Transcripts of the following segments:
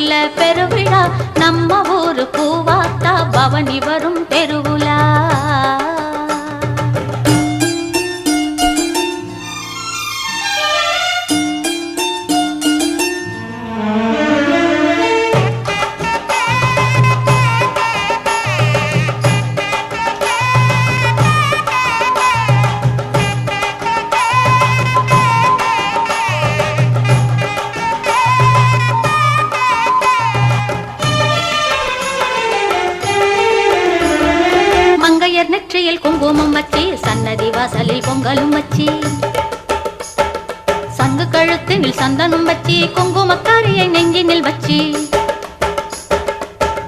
ஆடியில பெருவிழா நம்ம ஊரு பூவாத்தா பவனி வரும் தெரு சங்கு கழுத்தினில் சந்தனம் வச்சி குங்குமக்காரியை நெஞ்சினில் வச்சி.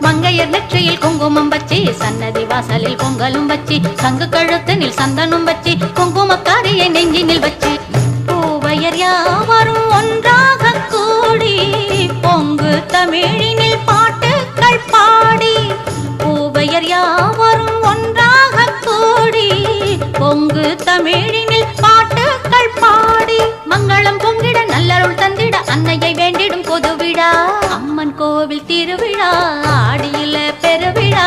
மங்கையர் நெற்றியில் குங்குமம் வச்சி சன்னதி வாசலில் பொங்கலும் வச்சி. சங்கு கழுத்தினில் சந்தனம் வச்சி குங்குமக்காரியை நெஞ்சினில் வச்சி. பூவையர் யாவரும் ஒன்றாக கூடி பொங்கு தமிழினில் பாட்டுகள் பாடி. பூவையர் யாவரும் ஒன்றாக கூடி பொங்கு தமிழினில் பாட்டுக்கள் பாடி மங்களம் பொங்கிட நல்லருள் தந்திட அன்னையை வேண்டிடும் பொதுவிழா. அம்மன் கோவில் திருவிழா ஆடியில பெருவிழா.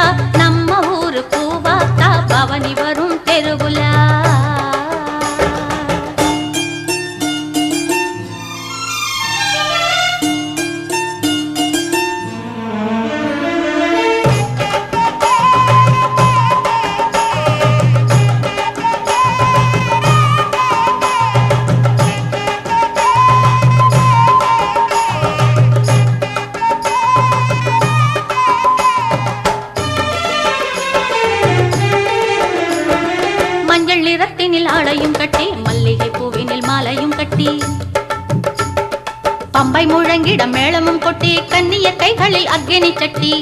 பம்பை முழங்கிட மேளமும் கொட்டி கன்னிய கைகளில் அக்னி சட்டி.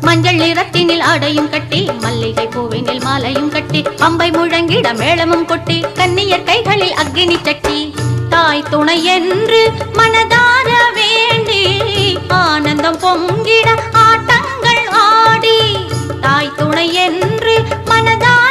மஞ்சள் நிறத்தினில் ஆடையும் கட்டி மல்லிகை பூவினில் மாலையும் கட்டி பம்பை முழங்கிட மேளமும் கொட்டி கன்னிய கைகளில் அக்னி சட்டி. தாய் துணை என்று மனதார வேண்டி ஆனந்தம் பொங்கிட ஆட்டங்கள் ஆடி தாய் துணை என்று மனதார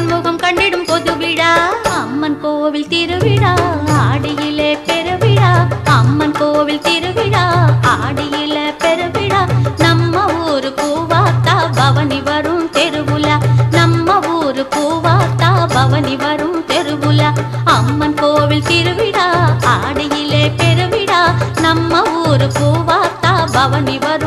பொன்முகம் கண்டிடும் பொது விழா. அம்மன் கோவில் திருவிழா. ஆடியிலே பெருவிழா. அம்மன் கோவில் திருவிழா. ஆடியிலே பெருவிழா. நம்ம ஊரு பூவாத்தா பவனி வரும் தெருவுலா. நம்ம ஊரு பூவாத்தா பவனி வரும் தெருவுலா. அம்மன் கோவில் திருவிழா. ஆடியிலே பெருவிழா. நம்ம ஊரு பூவாத்தா பவனி வரும்